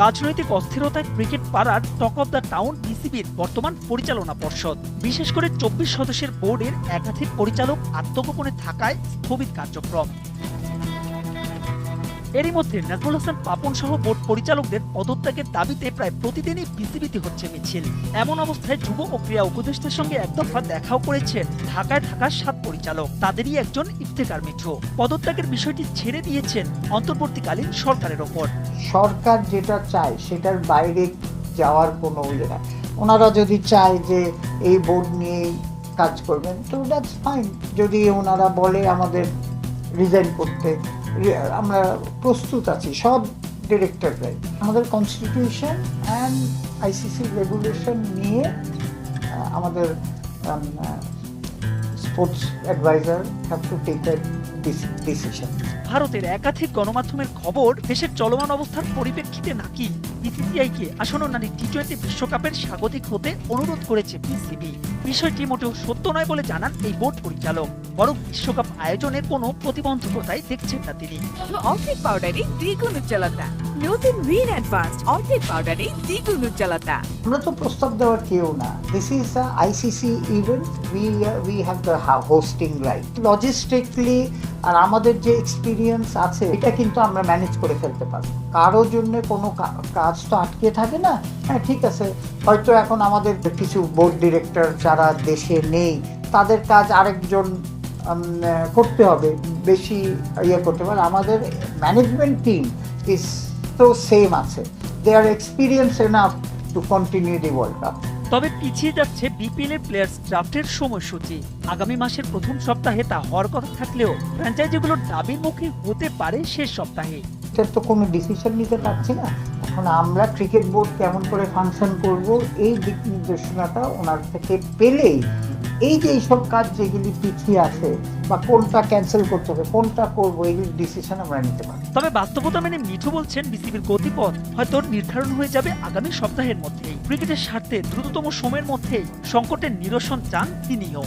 রাজনৈতিক অস্থিরতায় ক্রিকেট পাড়ার talk of the town বিসিবির বর্তমান পরিচালনা পর্ষদ। বিশেষ করে চব্বিশ সদস্যের বোর্ডের একাধিক পরিচালক আত্মগোপনে থাকায় স্থবির কার্যক্রম। এরই মধ্যে নাজমুল হাসান পাপন সহ বোর্ড পরিচালকদের পদত্যাগের দাবিতে প্রায় প্রতিদিনই বিসিবিতে হচ্ছে মিছিল। এমন অবস্থায় যুব ও ক্রীড়া উপদেষ্টার সঙ্গে এক দফা দেখাও করেছেন ঢাকায় থাকা সাত পরিচালক। তাদেরই একজন ইফতেকার মিঠু। পদত্যাগের বিষয়টি ছেড়ে দিয়েছেন অন্তর্বর্তীকালীন সরকারের ওপর। সরকার যেটা চায়, সেটার বাইরে যাওয়ার কোনো ইয়ে না ওনারা যদি চায় যে এই বোর্ড নিয়েই কাজ করবেন, তো দ্যাটস ফাইন যদি ওনারা বলে আমাদের রিজাইন করতে আমরা প্রস্তুত আছি, সব ডিরেক্টররাই। আমাদের কনস্টিটিউশন অ্যান্ড আইসিসি রেগুলেশন নিয়ে আমাদের sports adviser have to take decision ভারতের একাধিক গণমাধ্যমের খবর দেশের চলমান অবস্থার পরিপ্রেক্ষিতে নাকি? বিসিসিআই কে আসন্ন নারী টি টোয়েন্টি বিশ্বকাপের স্বাগতিক হতে অনুরোধ করেছে বিসিবি। বিষয়টি মোটেও সত্য নয় বলে জানান এই বোর্ড পরিচালক। বরং বিশ্বকাপ আয়োজনের কোনো প্রতিবন্ধকতাই দেখছেন না তিনি। অর্ধেক পাউডারে দ্বিগুণ উজ্জ্বলতা। নতুন রিন অ্যাডভান্সড অর্ধেক পাউডারে দ্বিগুণ উজ্জ্বলতা। আমরা তো প্রস্তাব দেওয়ার কেউ না। This is ICC event we we have the hosting right logistically আর আমাদের যে এক্সপিরিয়েন্স আছে, এটা কিন্তু আমরা ম্যানেজ করে ফেলতে পারব। কারও জন্য কোনো কাজ তো আটকে থাকে না। হ্যাঁ ঠিক আছে। হয়তো এখন আমাদের কিছু বোর্ড ডিরেক্টর যারা দেশে নেই, তাদের কাজ আরেকজন করতে হবে। বেশি ইয়ে করতে পারে। আমাদের ম্যানেজমেন্ট টিম ইজ তো সেম আছে। They are experience enough to continue the world cup তবে পিছিয়ে যাচ্ছে বিপিএল এর প্লেয়ার্স ড্রাফটের সময়সূচি। আগামী মাসের প্রথম সপ্তাহে তা হওয়ার কথা থাকলেও ফ্র্যাঞ্চাইজিগুলোর দাবির মুখে হতে পারে শেষ সপ্তাহে। এটার তো কোনো ডিসিশন নিতে পারছি না। এখন আমরা ক্রিকেট বোর্ড কেমন করে ফাংশন করব এই দিক নির্দেশনাটা ওনার থেকে পেলেই এই যে এইসব কাজ যেগুলি পিছিয়ে আছে বা কোনটা ক্যান্সেল করতে হবে, কোনটা করব, এগুলি ডিসিশন আমরা নিতে পারি। তবে বাস্তবতা মেনে মিঠু বলছেন, বিসিবির গতিপথ হয়তো নির্ধারণ হয়ে যাবে আগামী সপ্তাহের মধ্যেই। ক্রিকেটের স্বার্থে দ্রুততম সময়ের মধ্যেই সংকটের নিরসন চান তিনিও।